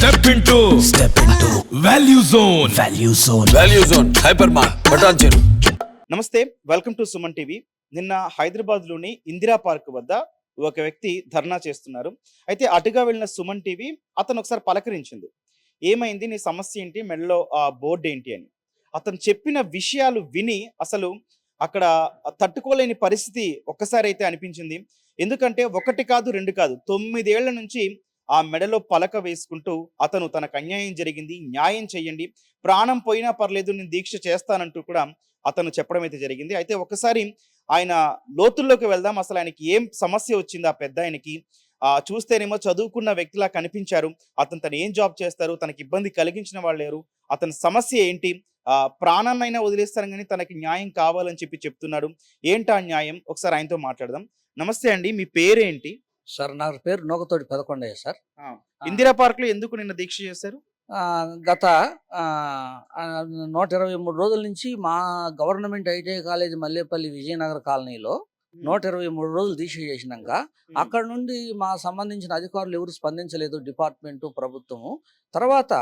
Step into. Step into. Value Zone. Value Zone. Value zone hyper mart బటాన్ చెరు నమస్తే welcome to Suman TV నిన్న హైదరాబాద్లోని Indira park వద్ద ఒక వ్యక్తి ధర్నా చేస్తున్నారు. అయితే అటుగా వెళ్ళిన సుమన్ టీవీ అతను ఒకసారి పలకరించింది. ఏమైంది నీ సమస్య ఏంటి మెడలో ఆ బోర్డు ఏంటి అని. అతను చెప్పిన విషయాలు విని అసలు అక్కడ తట్టుకోలేని పరిస్థితి ఒక్కసారి అయితే అనిపించింది. ఎందుకంటే ఒకటి కాదు రెండు కాదు తొమ్మిదేళ్ళ నుంచి ఆ మెడలో పలక వేసుకుంటూ అతను తనకు అన్యాయం జరిగింది న్యాయం చేయండి ప్రాణం పోయినా పర్లేదు నేను దీక్ష చేస్తానంటూ కూడా అతను చెప్పడం అయితే జరిగింది. అయితే ఒకసారి ఆయన లోతుల్లోకి వెళ్దాం. అసలు ఆయనకి ఏం సమస్య వచ్చింది ఆ పెద్ద ఆయనకి? ఆ చూస్తేనేమో చదువుకున్న వ్యక్తిలా కనిపించారు. అతను తను ఏం జాబ్ చేస్తారు? తనకి ఇబ్బంది కలిగించిన వాళ్ళు లేరు. అతని సమస్య ఏంటి? ఆ ప్రాణాన్నైనా వదిలేస్తారు కానీ తనకి న్యాయం కావాలని చెప్పి చెప్తున్నాడు. ఏంటా న్యాయం? ఒకసారి ఆయనతో మాట్లాడదాం. నమస్తే అండి మీ పేరేంటి? సార్ నా పేరు నోకతోటి పదకొండయ్య సార్. ఇందిరా పార్క్లో ఎందుకు నిన్న దీక్ష చేశారు? గత నూట ఇరవై మూడు రోజుల నుంచి మా government ITI college Mallepalli Vijayanagara కాలనీలో నూట ఇరవై మూడు రోజులు దీక్ష చేసినాక అక్కడ నుండి మా సంబంధించిన అధికారులు ఎవరు స్పందించలేదు. డిపార్ట్మెంటు ప్రభుత్వము. తర్వాత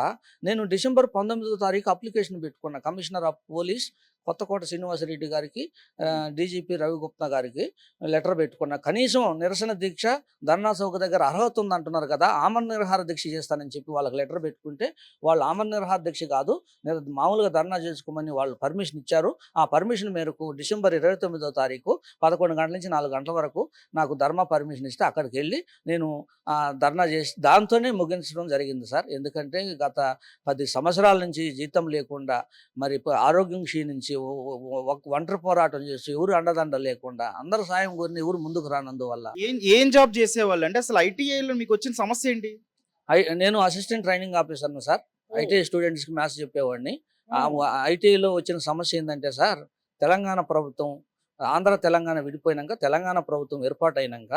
నేను డిసెంబర్ పంతొమ్మిదో తారీఖు అప్లికేషన్ పెట్టుకున్న. Commissioner of police Kothakota Srinivasareddy గారికి డీజీపీ రవిగుప్తా గారికి లెటర్ పెట్టుకున్న. కనీసం నిరసన దీక్ష ధర్నా చౌక దగ్గర అర్హత ఉంది అంటున్నారు కదా ఆమరణ నిరహార దీక్ష చేస్తానని చెప్పి వాళ్ళకి లెటర్ పెట్టుకుంటే వాళ్ళు ఆమరణ నిరహార దీక్ష కాదు మామూలుగా ధర్నా చేసుకోమని వాళ్ళు పర్మిషన్ ఇచ్చారు. ఆ పర్మిషన్ మేరకు డిసెంబర్ ఇరవై తొమ్మిదో తారీఖు పదకొండు గంటల నుంచి నాలుగు గంటల వరకు నాకు ధర్మ పర్మిషన్ ఇస్తే అక్కడికి వెళ్ళి నేను ధర్నా చేసి దాంతోనే ముగించడం జరిగింది సార్. ఎందుకంటే గత పది సంవత్సరాల నుంచి జీతం లేకుండా మరి ఆరోగ్యం క్షీణించి ఒంటరి పోరాటం చేసి ఎవరు అండదండ లేకుండా అందరు సాయం కోరిన ఎవరు ముందుకు రానందువల్ల. ఏం ఏం జాబ్ చేసేవాళ్ళు అంటే అసలు ఐటీఐలో మీకు వచ్చిన సమస్య ఏంటి? నేను అసిస్టెంట్ ట్రైనింగ్ ఆఫీసర్ను సార్. ఐటీఐ స్టూడెంట్స్కి మ్యాథ్స్ చెప్పేవాడిని. ఐటీఐలో వచ్చిన సమస్య ఏంటంటే సార్ తెలంగాణ ప్రభుత్వం ఆంధ్ర తెలంగాణ విడిపోయినాక తెలంగాణ ప్రభుత్వం ఏర్పాటైనాక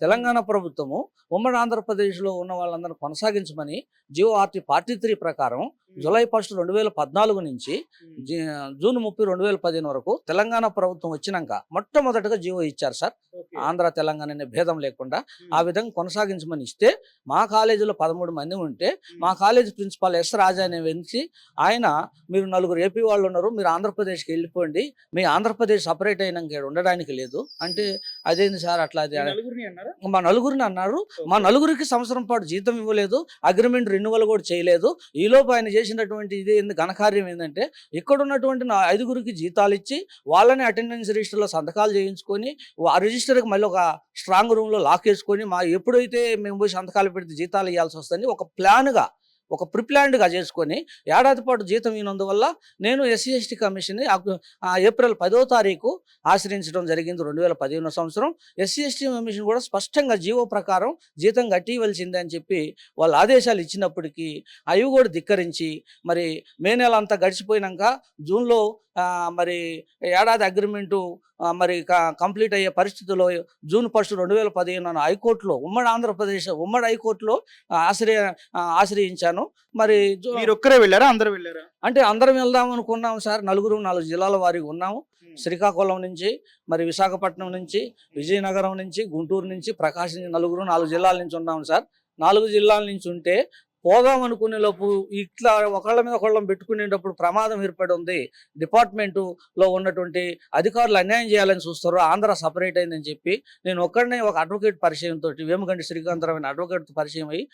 తెలంగాణ ప్రభుత్వము ఉమ్మడి ఆంధ్రప్రదేశ్లో ఉన్న వాళ్ళందరూ కొనసాగించమని G O RT forty three ప్రకారం జూలై ఫస్ట్ రెండు వేల పద్నాలుగు నుంచి జీ- జూన్ ముప్పై రెండు వేల పదిహేను వరకు తెలంగాణ ప్రభుత్వం వచ్చినాక మొట్టమొదటిగా జియో ఇచ్చారు సార్. ఆంధ్ర తెలంగాణ అనే భేదం లేకుండా ఆ విధంగా కొనసాగించమని ఇస్తే మా కాలేజీలో పదమూడు మంది ఉంటే మా కాలేజ్ ప్రిన్సిపాల్ ఎస్ రాజా అనే వ్యక్తి ఆయన మీరు నలుగురు ఏపీ వాళ్ళు ఉన్నారు మీరు ఆంధ్రప్రదేశ్కి వెళ్ళిపోండి మీ ఆంధ్రప్రదేశ్ సపరేట్ అయినాక ఉండడానికి లేదు. అంటే అదేంది సార్ అట్లా అది? నలుగురిని అన్నారా? మా నలుగురిని అన్నారు. మా నలుగురికి సంవత్సరం పాటు జీతం ఇవ్వలేదు అగ్రిమెంట్ రెన్యువల్ కూడా చేయలేదు. ఈలోపు ఆయన చేసినటువంటి ఇది ఏంది ఘనకార్యం ఏంటంటే ఇక్కడ ఉన్నటువంటి నా ఐదుగురికి జీతాలు ఇచ్చి వాళ్ళని అటెండెన్స్ రిజిస్టర్లో సంతకాలు చేయించుకొని ఆ రిజిస్టర్కి మళ్ళీ ఒక స్ట్రాంగ్ రూమ్లో లాక్ వేసుకొని మా ఎప్పుడైతే మేము పోయి సంతకాలు పెడితే జీతాలు ఇవ్వాల్సి వస్తుంది ఒక ప్లాన్గా ఒక ప్రిప్లాన్డ్గా చేసుకొని ఏడాది పాటు జీతం ఇనందువల్ల నేను ఎస్సీ ఎస్టీ కమిషన్ని ఏప్రిల్ పదో తారీఖు ఆశ్రయించడం జరిగింది రెండు వేల పదిహేను సంవత్సరం. ఎస్సీ ఎస్టీ కమిషన్ కూడా స్పష్టంగా జీవో ప్రకారం జీతం కట్టివలసిందే అని చెప్పి వాళ్ళు ఆదేశాలు ఇచ్చినప్పటికీ అవి కూడా ధిక్కరించి మరి మే నెల అంతా గడిచిపోయినాక జూన్లో మరి ఏడాది అగ్రిమెంటు మరి క- కంప్లీట్ అయ్యే పరిస్థితుల్లో జూన్ ఫస్ట్ రెండు వేల పదిహేను హైకోర్టులో ఉమ్మడి ఆంధ్రప్రదేశ్ ఉమ్మడి హైకోర్టులో ఆశ్రయ ఆశ్రయించాను. మరి ఒక్కరే వెళ్ళారా? అందరూ వెళ్ళారా? అంటే అందరం వెళ్దాం అనుకున్నాం సార్. నలుగురు నాలుగు జిల్లాల వారికి ఉన్నాము. శ్రీకాకుళం నుంచి మరి విశాఖపట్నం నుంచి విజయనగరం నుంచి గుంటూరు నుంచి ప్రకాశం నలుగురు నాలుగు జిల్లాల నుంచి ఉన్నాం సార్. నాలుగు జిల్లాల నుంచి ఉంటే పోదాం అనుకునే లోపు ఇట్లా ఒకళ్ళ మీద ఒకళ్ళం పెట్టుకునేటప్పుడు ప్రమాదం ఏర్పడి ఉంది డిపార్ట్మెంటులో ఉన్నటువంటి అధికారులు అన్యాయం చేయాలని చూస్తారు. ఆంధ్ర సపరేట్ అయిందని చెప్పి నేను ఒక్కడనే ఒక అడ్వకేట్ పరిచయంతో వేమగండి శ్రీకాంతరావు అడ్వకేట్ పరిచయం అయ్యి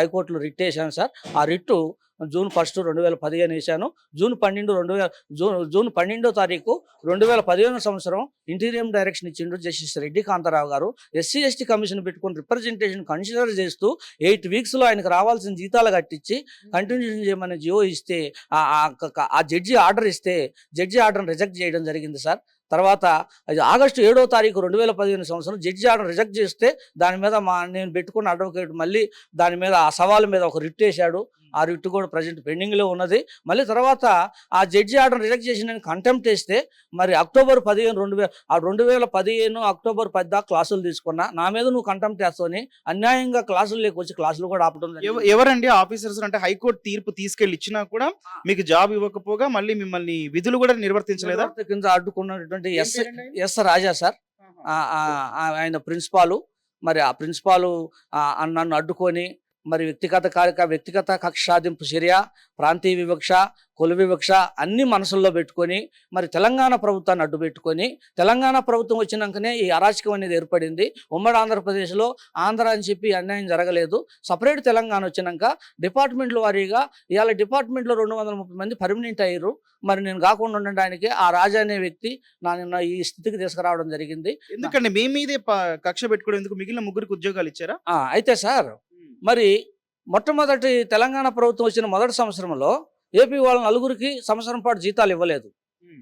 హైకోర్టులో రిట్ వేశాను సార్. ఆ రిట్టు జూన్ ఫస్ట్ రెండు వేల పదిహేను వేశాను. జూన్ పన్నెండు రెండు వేల జూన్ జూన్ పన్నెండో తారీఖు రెండు వేల పదిహేను సంవత్సరం ఇంటీరియం డైరెక్షన్ ఇచ్చిండు justice Reddy Kantharao garu. SC ST commission పెట్టుకుని రిప్రజెంటేషన్ కన్సిడర్ చేస్తూ ఎయిట్ వీక్స్లో ఆయనకు రావాల్సిన జీతాలు కట్టించి కంటిన్యూషన్ చేయమని జియో ఇస్తే ఆ- జడ్జి ఆర్డర్ ఇస్తే జడ్జి ఆర్డర్ని రిజెక్ట్ చేయడం జరిగింది సార్. తర్వాత అది ఆగస్టు ఏడో తారీఖు రెండు వేల పదిహేను సంవత్సరం జడ్జి ఆర్డర్ రిజెక్ట్ చేస్తే దాని మీద మా నేను పెట్టుకున్న అడ్వకేట్ మళ్ళీ దాని మీద ఆ సవాల్ మీద ఒక రిట్ వేశాడు. ఆ రిట్ కూడా ప్రజెంట్ పెండింగ్లో ఉన్నది. మళ్ళీ తర్వాత ఆ జడ్జి ఆర్డర్ రిజెక్ట్ చేసి నేను కంటెంప్ట్ వేస్తే మరి అక్టోబర్ పదిహేను రెండు వేల ఆ రెండు వేల పదిహేను అక్టోబర్ పది దాకా క్లాసులు తీసుకున్నా నా మీద నువ్వు కంటెంప్ట్ వేస్తావని అన్యాయంగా క్లాసులు లేకొచ్చి క్లాసులు కూడా ఆపడం ఎవరండి ఆఫీసర్స్ అంటే హైకోర్టు తీర్పు తీసుకెళ్ళి ఇచ్చినా కూడా మీకు జాబ్ ఇవ్వకపోగా మళ్ళీ మిమ్మల్ని విధులు కూడా నిర్వర్తించలేదా? కింద అడ్డుకున్నటువంటి ఎస్ ఎస్ రాజా సార్. ఆ- ఆ- ఆ- ఆయన ప్రిన్సిపాలు. మరి ఆ ప్రిన్సిపాలు నన్ను అడ్డుకొని మరి వ్యక్తిగత కార్యక వ్యక్తిగత కక్ష సాధింపు చర్య ప్రాంతీయ వివక్ష కుల వివక్ష అన్ని మనసుల్లో పెట్టుకొని మరి తెలంగాణ ప్రభుత్వాన్ని అడ్డు పెట్టుకొని తెలంగాణ ప్రభుత్వం వచ్చినాకనే ఈ అరాచకం అనేది ఏర్పడింది. ఉమ్మడి ఆంధ్రప్రదేశ్లో ఆంధ్ర అని చెప్పి అన్యాయం జరగలేదు. సపరేట్ తెలంగాణ వచ్చినాక డిపార్ట్మెంట్ల వారీగా ఇవాళ డిపార్ట్మెంట్లో రెండు వందల ముప్పై మంది పర్మనెంట్ అయ్యారు. మరి నేను కాకుండా ఉండడానికి ఆ రాజా అనే వ్యక్తి నా నిన్న ఈ స్థితికి తీసుకురావడం జరిగింది. ఎందుకండి? మీ మీదే కక్ష పెట్టుకోవడం ఎందుకు? మిగిలిన ముగ్గురికి ఉద్యోగాలు ఇచ్చారా? అయితే సార్ మరి మొట్టమొదటి తెలంగాణ ప్రభుత్వం వచ్చిన మొదటి సంవత్సరంలో ఏపీ వాళ్ళ నలుగురికి సంవత్సరం పాటు జీతాలు ఇవ్వలేదు.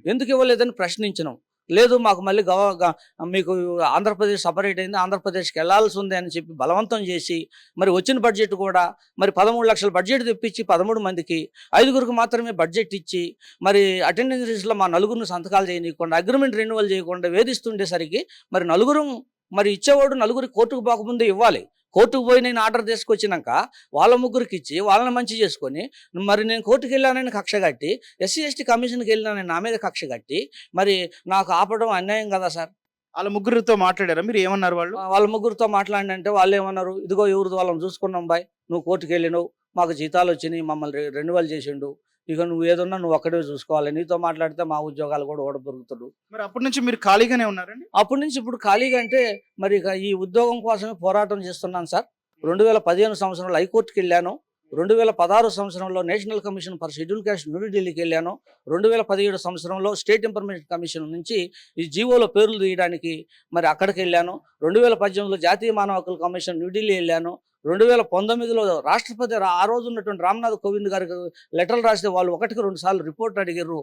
ఎందుకు ఇవ్వలేదని ప్రశ్నించినాం. లేదు మాకు మళ్ళీ గవ మీకు ఆంధ్రప్రదేశ్ సపరేట్ అయింది ఆంధ్రప్రదేశ్కి వెళ్ళాల్సి ఉంది అని చెప్పి బలవంతం చేసి మరి వచ్చిన బడ్జెట్ కూడా మరి పదమూడు లక్షల బడ్జెట్ తెప్పించి పదమూడు మందికి ఐదుగురికి మాత్రమే బడ్జెట్ ఇచ్చి మరి అటెండెన్స్ లిస్ట్లో మా నలుగురిని సంతకాలు చేయనీయకుండా అగ్రిమెంట్ రెన్యువల్ చేయకుండా వేధిస్తుండేసరికి మరి నలుగురు మరి ఇచ్చేవాడు నలుగురి కోర్టుకు పోకముందే ఇవ్వాలి. కోర్టుకు పోయి నేను ఆర్డర్ తీసుకొచ్చినాక వాళ్ళ ముగ్గురికి ఇచ్చి వాళ్ళని మంచి చేసుకొని మరి నేను కోర్టుకు వెళ్ళానని కక్ష కట్టి ఎస్సీ ఎస్టీ కమిషన్కి వెళ్ళినానని నా మీద కక్ష కట్టి మరి నాకు ఆపడం అన్యాయం కదా సార్? వాళ్ళ ముగ్గురితో మాట్లాడారా? మీరు ఏమన్నారు వాళ్ళు? వాళ్ళ ముగ్గురితో మాట్లాడినంటే వాళ్ళు ఏమన్నారు? ఇదిగో ఎవరిది వాళ్ళని చూసుకున్నాం బాయ్ నువ్వు కోర్టుకు వెళ్ళినావు మాకు జీతాలు వచ్చినాయి మమ్మల్ని రెన్యువల్ చేసిండు. ఇక నువ్వు ఏదన్నా నువ్వు ఒక్కడే చూసుకోవాలి. నీతో మాట్లాడితే మా ఉద్యోగాలు కూడా ఓడబొరుగుతాడు మరి అప్పటి నుంచి మీరు ఖాళీగానే ఉన్నారండి? అప్పటి నుంచి ఇప్పుడు ఖాళీగా అంటే మరి ఇక ఈ ఉద్యోగం కోసమే పోరాటం చేస్తున్నాను సార్. రెండు వేల పదిహేను సంవత్సరంలో హైకోర్టుకి వెళ్ళాను. రెండు వేల పదహారు సంవత్సరంలో National Commission for Scheduled Caste న్యూఢిల్లీకి వెళ్ళాను. రెండు వేల పదిహేడు సంవత్సరంలో స్టేట్ ఇన్ఫర్మేషన్ కమిషన్ నుంచి ఈ జీవోలో పేర్లు తీయడానికి మరి అక్కడికి వెళ్ళాను. రెండు వేల పద్దెనిమిదిలో జాతీయ మానవ హక్కుల కమిషన్ న్యూఢిల్లీ వెళ్ళాను. రెండు వేల పంతొమ్మిదిలో రాష్ట్రపతి ఆ రోజు ఉన్నటువంటి రామ్నాథ్ కోవింద్ గారికి లెటర్లు రాస్తే వాళ్ళు ఒకటికి రెండు సార్లు రిపోర్ట్ అడిగారు.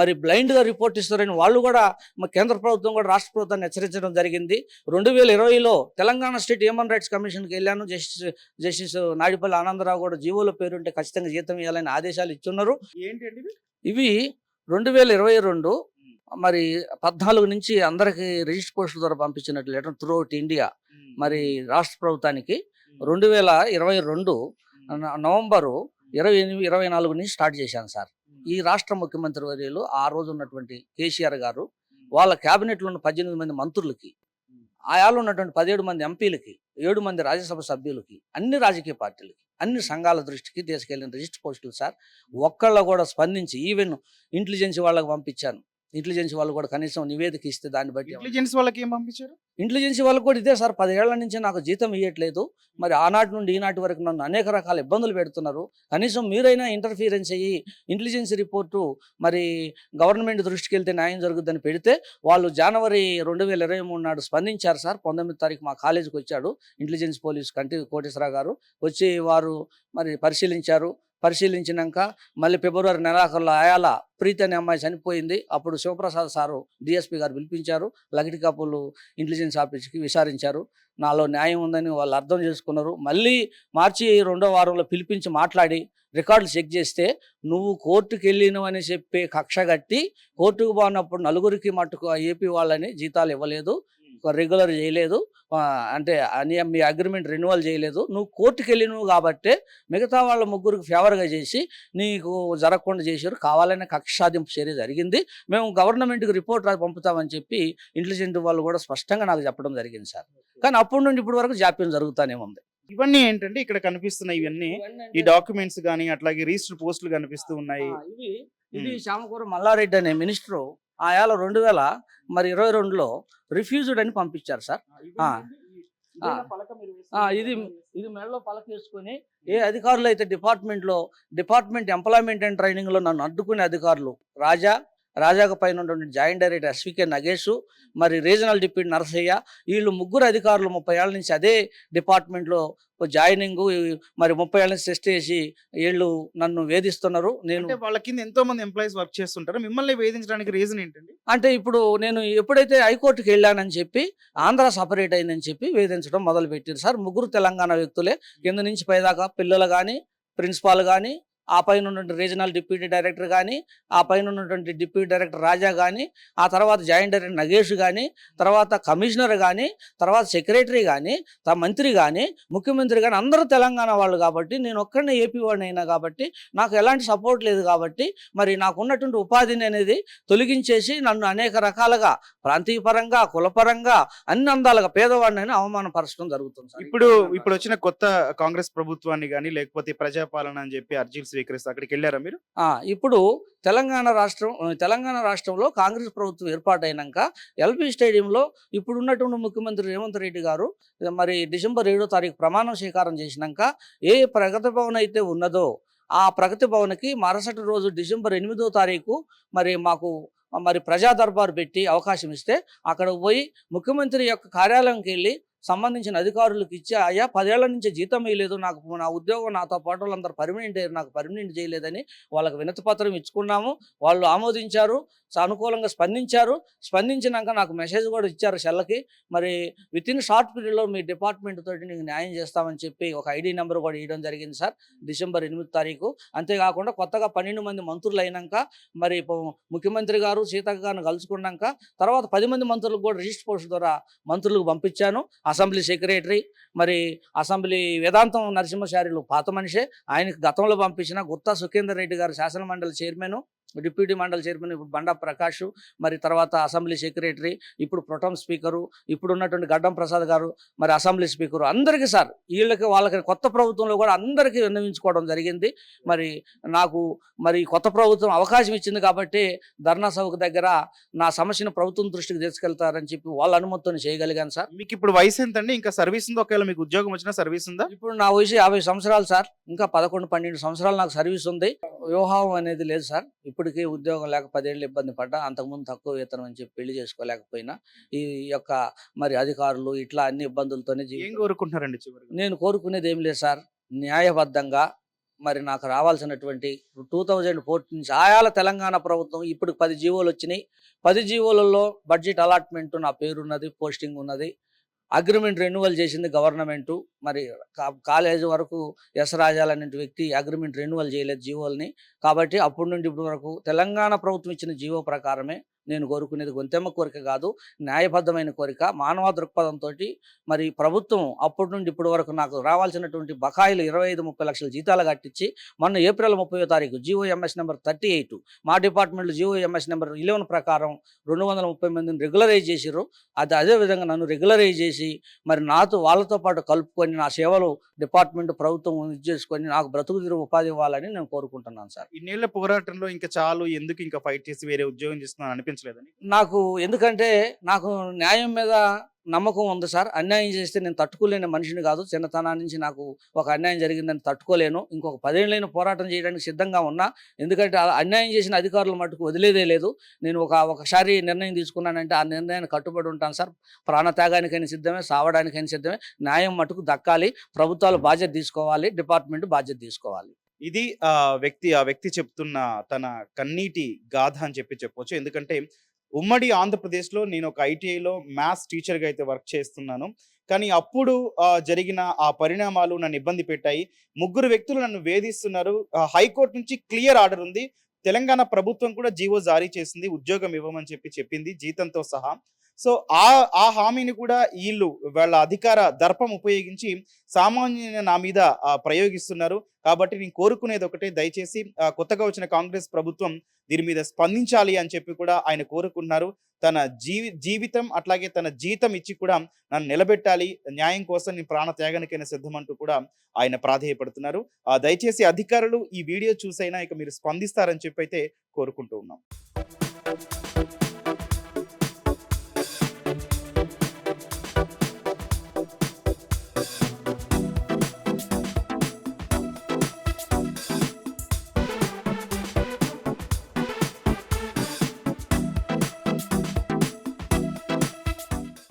మరి బ్లైండ్గా రిపోర్ట్ ఇస్తారని వాళ్ళు కూడా మా కేంద్ర ప్రభుత్వం కూడా రాష్ట్ర ప్రభుత్వాన్ని హెచ్చరించడం జరిగింది. రెండు వేల ఇరవైలో తెలంగాణ స్టేట్ హ్యూమన్ రైట్స్ కమిషన్కి వెళ్ళాను. జస్టిస్ జస్టిస్ నాయుడుపల్లి ఆనందరావు కూడా జీవోలో పేరుంటే ఖచ్చితంగా జీతం ఇవ్వాలని ఆదేశాలు ఇచ్చున్నారు. ఏంటండి ఇవి? ఇవి రెండు వేల ఇరవై రెండు మరి పద్నాలుగు నుంచి అందరికి రిజిస్టర్ పోస్టుల ద్వారా పంపించినట్లు లెటర్ త్రూ అవుట్ ఇండియా మరి రాష్ట్ర ప్రభుత్వానికి. రెండు వేల ఇరవై రెండు న- నవంబరు ఇరవై ఎనిమిది ఇరవై నాలుగు నుంచి స్టార్ట్ చేశాను సార్. ఈ రాష్ట్ర ముఖ్యమంత్రి వర్యులు ఆ రోజు ఉన్నటువంటి కేసీఆర్ గారు వాళ్ళ క్యాబినెట్లో ఉన్న పద్దెనిమిది మంది మంత్రులకి ఆయాలో ఉన్నటువంటి పదిహేడు మంది ఎంపీలకి ఏడు మంది రాజ్యసభ సభ్యులకి అన్ని రాజకీయ పార్టీలకి అన్ని సంఘాల దృష్టికి తీసుకెళ్ళిన రిజిస్టర్ పోస్టులు సార్. ఒక్కళ్ళ కూడా స్పందించి ఈవెన్ ఇంటెలిజెన్స్ వాళ్ళకి పంపించాను. ఇంటెలిజెన్స్ వాళ్ళు కూడా కనీసం నివేదిక ఇస్తే దాన్ని బట్టి ఇంటెలిజెన్స్ వాళ్ళకి ఏం పంపించారు? ఇంటెలిజెన్స్ వాళ్ళకి కూడా ఇదే సార్. పదేళ్ళ నుంచి నాకు జీతం ఇవ్వట్లేదు మరి ఆనాటి నుండి ఈనాటి వరకు నన్ను అనేక రకాల ఇబ్బందులు పెడుతున్నారు. కనీసం మీరైనా ఇంటర్ఫీరెన్స్ అయ్యి ఇంటెలిజెన్స్ రిపోర్టు మరి గవర్నమెంట్ దృష్టికి వెళ్తే న్యాయం జరుగుద్దని పెడితే వాళ్ళు జనవరి రెండు వేల ఇరవై మూడు నాడు స్పందించారు సార్. పంతొమ్మిది తారీఖు మా కాలేజీకి వచ్చాడు ఇంటెలిజెన్స్ పోలీస్ కంటి కోటేశ్వరరావు గారు. వచ్చి వారు మరి పరిశీలించారు. పరిశీలించినాక మళ్ళీ ఫిబ్రవరి నెలాఖరులో ఆయాల ప్రీతి అనే అమ్మాయి చనిపోయింది. అప్పుడు శివప్రసాద్ సారు డిఎస్పీ గారు పిలిపించారు. లగటి కాపులు ఇంటెలిజెన్స్ ఆఫీస్కి విచారించారు. నాలో న్యాయం ఉందని వాళ్ళు అర్థం చేసుకున్నారు. మళ్ళీ మార్చి రెండో వారంలో పిలిపించి మాట్లాడి రికార్డులు చెక్ చేస్తే నువ్వు కోర్టుకు వెళ్ళినవు అని చెప్పి కక్ష కట్టి కోర్టుకు పోనప్పుడు నలుగురికి మట్టుకు ఏపీ వాళ్ళని జీతాలు ఇవ్వలేదు. రెగ్యులర్ చేయలేదు. అంటే అని మీ అగ్రిమెంట్ రెన్యువల్ చేయలేదు. నువ్వు కోర్టుకు వెళ్ళినవు కాబట్టే మిగతా వాళ్ళ ముగ్గురికి ఫేవర్గా చేసి నీకు జరగకుండా చేశారు. కావాలనే కక్ష సాధింపు చర్య జరిగింది. మేము గవర్నమెంట్కి రిపోర్ట్ పంపుతామని చెప్పి ఇంటెలిజెంట్ వాళ్ళు కూడా స్పష్టంగా నాకు చెప్పడం జరిగింది సార్. కానీ అప్పటి నుండి ఇప్పటి వరకు జాప్యం జరుగుతానే ఉంది. ఇవన్నీ ఏంటంటే ఇక్కడ కనిపిస్తున్నాయి ఇవన్నీ ఈ డాక్యుమెంట్స్ కానీ అట్లాగే రిజిస్టర్ పోస్టులు కనిపిస్తూ ఉన్నాయి. ఇది. శ్యామకూర మల్లారెడ్డి అనే మినిస్టరు ఆ ఏళ్ళ రెండు వేల మరి ఇరవై రెండులో రిఫ్యూజ్డ్ అని పంపించారు సార్. ఇది ఇది మెడలో పలకేసుకొని ఏ అధికారులు అయితే డిపార్ట్మెంట్లో డిపార్ట్మెంట్ ఎంప్లాయ్మెంట్ అండ్ ట్రైనింగ్లో నన్ను అడ్డుకునే అధికారులు రాజా రాజాకు పైన ఉన్నటువంటి జాయింట్ డైరెక్టర్ ఎస్వికే నగేష్ మరి రీజనల్ డిప్యూటీ నరసయ్య వీళ్ళు ముగ్గురు అధికారులు ముప్పై ఏళ్ళ నుంచి అదే డిపార్ట్మెంట్లో జాయినింగ్ మరి ముప్పై ఏళ్ళ నుంచి టెస్ట్ చేసి వీళ్ళు నన్ను వేధిస్తున్నారు. నేను అంటే వాళ్ళ కింద ఎంతో మంది ఎంప్లాయీస్ వర్క్ చేస్తుంటారు. మిమ్మల్ని వేధించడానికి రీజన్ ఏంటండి? అంటే ఇప్పుడు నేను ఎప్పుడైతే హైకోర్టుకి వెళ్ళానని చెప్పి ఆంధ్ర సపరేట్ అయిందని చెప్పి వేధించడం మొదలు పెట్టారు సార్ ముగ్గురు తెలంగాణ వ్యక్తులే. కింద నుంచి పైదాకా పిల్లలు కానీ ప్రిన్సిపాల్ కానీ ఆ పైన ఉన్నటువంటి రీజనల్ డిప్యూటీ డైరెక్టర్ కానీ ఆ పైన ఉన్నటువంటి డిప్యూటీ డైరెక్టర్ రాజా కానీ ఆ తర్వాత జాయింట్ డైరెక్టర్ నగేష్ కానీ తర్వాత కమిషనర్ కానీ తర్వాత సెక్రటరీ కానీ మంత్రి కానీ ముఖ్యమంత్రి కానీ అందరూ తెలంగాణ వాళ్ళు కాబట్టి నేను ఒక్కడనే ఏపీ వాడిని అయినా కాబట్టి నాకు ఎలాంటి సపోర్ట్ లేదు కాబట్టి మరి నాకు ఉన్నటువంటి ఉపాధిని అనేది తొలగించేసి నన్ను అనేక రకాలుగా ప్రాంతీయ పరంగా కులపరంగా అన్ని అందాలుగా పేదవాడిని అవమానపరచడం జరుగుతుంది ఇప్పుడు ఇప్పుడు వచ్చిన కొత్త కాంగ్రెస్ ప్రభుత్వాన్ని కానీ లేకపోతే ప్రజాపాలన అని చెప్పి అర్జీలు స్వీకరిస్తే? అక్కడికి వెళ్ళారా మీరు? ఇప్పుడు తెలంగాణ రాష్ట్రం తెలంగాణ రాష్ట్రంలో కాంగ్రెస్ ప్రభుత్వం ఏర్పాటైనాక ఎల్బీ స్టేడియంలో ఇప్పుడు ఉన్నటువంటి ముఖ్యమంత్రి రేవంత్ రెడ్డి గారు మరి డిసెంబర్ ఏడో తారీఖు ప్రమాణం స్వీకారం చేసినాక ఏ ప్రగతి భవన్ అయితే ఉన్నదో ఆ ప్రగతి భవన్కి మరుసటి రోజు డిసెంబర్ ఎనిమిదో తారీఖు మరి మాకు మరి ప్రజా దర్బార్ పెట్టి అవకాశం ఇస్తే అక్కడ పోయి ముఖ్యమంత్రి యొక్క కార్యాలయంకి వెళ్ళి సంబంధించిన అధికారులకు ఇచ్చి అయ్యా పదేళ్ళ నుంచి జీతం వేయలేదు నాకు నా ఉద్యోగం నాతో పాటు వాళ్ళందరూ పర్మనెంట్ అయ్యారు నాకు పర్మనెంట్ చేయలేదని వాళ్ళకి వినతి పత్రం ఇచ్చుకున్నాము. వాళ్ళు ఆమోదించారు. సానుకూలంగా స్పందించారు. స్పందించినాక నాకు మెసేజ్ కూడా ఇచ్చారు సెల్లకి మరి విత్ ఇన్ షార్ట్ పీరియడ్లో మీ డిపార్ట్మెంట్ తోటి నీకు న్యాయం చేస్తామని చెప్పి ఒక ఐడి నెంబర్ కూడా ఇవ్వడం జరిగింది సార్ డిసెంబర్ ఎనిమిది తారీఖు. అంతేకాకుండా కొత్తగా పన్నెండు మంది మంత్రులు అయినాక మరి ముఖ్యమంత్రి గారు సీతక్క గారిని కలుసుకున్నాక తర్వాత పది మంది మంత్రులకు కూడా రిజిస్టర్ పోస్ట్ ద్వారా మంత్రులకు పంపించాను. అసెంబ్లీ సెక్రటరీ మరి అసెంబ్లీ వేదాంతం నరసింహచార్యులు పాత మనిషే. ఆయనకు గతంలో పంపించిన గుత్తా సుఖేందర్ రెడ్డి గారు శాసన మండలి చైర్మన్. డిప్యూటీ మండలి చైర్మన్ ఇప్పుడు బండా ప్రకాష్ మరి తర్వాత అసెంబ్లీ సెక్రటరీ ఇప్పుడు ప్రొటం స్పీకరు ఇప్పుడు ఉన్నటువంటి గడ్డం ప్రసాద్ గారు మరి అసెంబ్లీ స్పీకరు అందరికీ సార్ వీళ్ళకి వాళ్ళకి కొత్త ప్రభుత్వంలో కూడా అందరికీ విన్నవించుకోవడం జరిగింది. మరి నాకు మరి కొత్త ప్రభుత్వం అవకాశం ఇచ్చింది కాబట్టి ధర్నా సభకు దగ్గర నా సమస్యను ప్రభుత్వం దృష్టికి తీసుకెళ్తారని చెప్పి వాళ్ళ అనుమతితో చేయగలిగాను సార్. మీకు ఇప్పుడు వయసు ఎంత అండి ఇంకా సర్వీస్ ఉందా? ఒకవేళ మీకు ఉద్యోగం వచ్చినా సర్వీస్ ఉందా? ఇప్పుడు నా వయసు యాభై సంవత్సరాలు సార్ ఇంకా పదకొండు పన్నెండు సంవత్సరాలు నాకు సర్వీస్ ఉంది. వివాహం అనేది లేదు సార్. ఇప్పటికీ ఉద్యోగం లేక పదేళ్ళు ఇబ్బంది పడ్డా అంతకుముందు తక్కువ వేతనం అని చెప్పి పెళ్ళి చేసుకోలేకపోయినా ఈ యొక్క మరి అధికారులు ఇట్లా అన్ని ఇబ్బందులతోనే ఏం జీవితం. కోరుకుంటున్నారండి నేను కోరుకునేది ఏం లేదు సార్. న్యాయబద్ధంగా మరి నాకు రావాల్సినటువంటి టూ థౌజండ్ ఫోర్టీన్ నుంచి ఆయాల తెలంగాణ ప్రభుత్వం ఇప్పుడు పది జీవోలు వచ్చినాయి. పది జీవోలలో బడ్జెట్ అలాట్మెంట్ నా పేరున్నది పోస్టింగ్ ఉన్నది అగ్రిమెంట్ రెన్యువల్ చేసింది గవర్నమెంట్. మరి కా- కాలేజ్ వరకు ఎస్ రాజాలనే వ్యక్తి అగ్రిమెంట్ రెన్యువల్ చేయలేదు జీవోల్ని. కాబట్టి అప్పటి నుండి ఇప్పటి వరకు తెలంగాణ ప్రభుత్వం ఇచ్చిన జీవో ప్రకారమే నేను కోరుకునేది గొంతెమ్మ కోరిక కాదు న్యాయబద్ధమైన కోరిక మానవ దృక్పథంతో మరి ప్రభుత్వం అప్పటి నుండి ఇప్పటి వరకు నాకు రావాల్సినటువంటి బకాయిలు ఇరవై ఐదు ముప్పై లక్షల జీతాలు కట్టించి మొన్న ఏప్రిల్ ముప్పై తారీఖు జిఓఎంఎస్ నెంబర్ థర్టీ ఎయిట్ మా డిపార్ట్మెంట్లో జిఓఎంఎస్ నెంబర్ ఇలెవెన్ ప్రకారం రెండు వందల ముప్పై మందిని రెగ్యులరైజ్ చేసిర్రు. అది అదే విధంగా నన్ను రెగ్యులరైజ్ చేసి మరి నాతో వాళ్ళతో పాటు కలుపుకొని నా సేవలు డిపార్ట్మెంట్ ప్రభుత్వం ఇది చేసుకొని నాకు బ్రతుకు తిరుగు ఉపాధి ఇవ్వాలని నేను కోరుకుంటున్నాను సార్. ఇన్నేళ్ళ పోరాటంలో ఇంకా చాలు ఎందుకు ఇంకా ఫైట్ చేసి వేరే ఉద్యోగం చేస్తున్నాను అనిపించింది అనిపించలేదని నాకు ఎందుకంటే నాకు న్యాయం మీద నమ్మకం ఉంది సార్. అన్యాయం చేస్తే నేను తట్టుకోలేని మనిషిని కాదు. చిన్నతనా నుంచి నాకు ఒక అన్యాయం జరిగిందని తట్టుకోలేను. ఇంకొక పదేళ్ళైన పోరాటం చేయడానికి సిద్ధంగా ఉన్నా. ఎందుకంటే ఆ అన్యాయం చేసిన అధికారులు మటుకు వదిలేదే లేదు. నేను ఒక ఒకసారి నిర్ణయం తీసుకున్నానంటే ఆ నిర్ణయాన్ని కట్టుబడి ఉంటాను సార్. ప్రాణత్యాగానికైనా సిద్ధమే సావడానికైనా సిద్ధమే. న్యాయం మటుకు దక్కాలి. ప్రభుత్వాలు బాధ్యత తీసుకోవాలి. డిపార్ట్మెంట్ బాధ్యత తీసుకోవాలి. ఇది ఆ వ్యక్తి ఆ వ్యక్తి చెప్తున్న తన కన్నీటి గాథ అని చెప్పి చెప్పొచ్చు. ఎందుకంటే ఉమ్మడి ఆంధ్రప్రదేశ్లో నేను ఒక ఐటీఐలో మ్యాథ్స్ టీచర్గా అయితే వర్క్ చేస్తున్నాను. కానీ అప్పుడు జరిగిన ఆ పరిణామాలు నన్ను ఇబ్బంది పెట్టాయి. ముగ్గురు వ్యక్తులు నన్ను వేధిస్తున్నారు. హైకోర్టు నుంచి క్లియర్ ఆర్డర్ ఉంది. తెలంగాణ ప్రభుత్వం కూడా జీవో జారీ చేసింది. ఉద్యోగం ఇవ్వమని చెప్పి చెప్పింది జీతంతో సహా. సో ఆ ఆ హామీని కూడా వీళ్ళు వాళ్ళ అధికార దర్పం ఉపయోగించి సామాన్య నా మీద ప్రయోగిస్తున్నారు. కాబట్టి నేను కోరుకునేది ఒకటే దయచేసి కొత్తగా వచ్చిన కాంగ్రెస్ ప్రభుత్వం దీని మీద స్పందించాలి అని చెప్పి కూడా ఆయన కోరుకుంటున్నారు. తన జీవి జీవితం అట్లాగే తన జీతం ఇచ్చి కూడా నన్ను నిలబెట్టాలి. న్యాయం కోసం నేను ప్రాణ త్యాగానికైనా సిద్ధమంటూ కూడా ఆయన ప్రాధేయపడుతున్నారు. ఆ, దయచేసి అధికారులు ఈ వీడియో చూసైనా ఇక మీరు స్పందిస్తారని చెప్పి అయితే కోరుకుంటూ ఉన్నాం.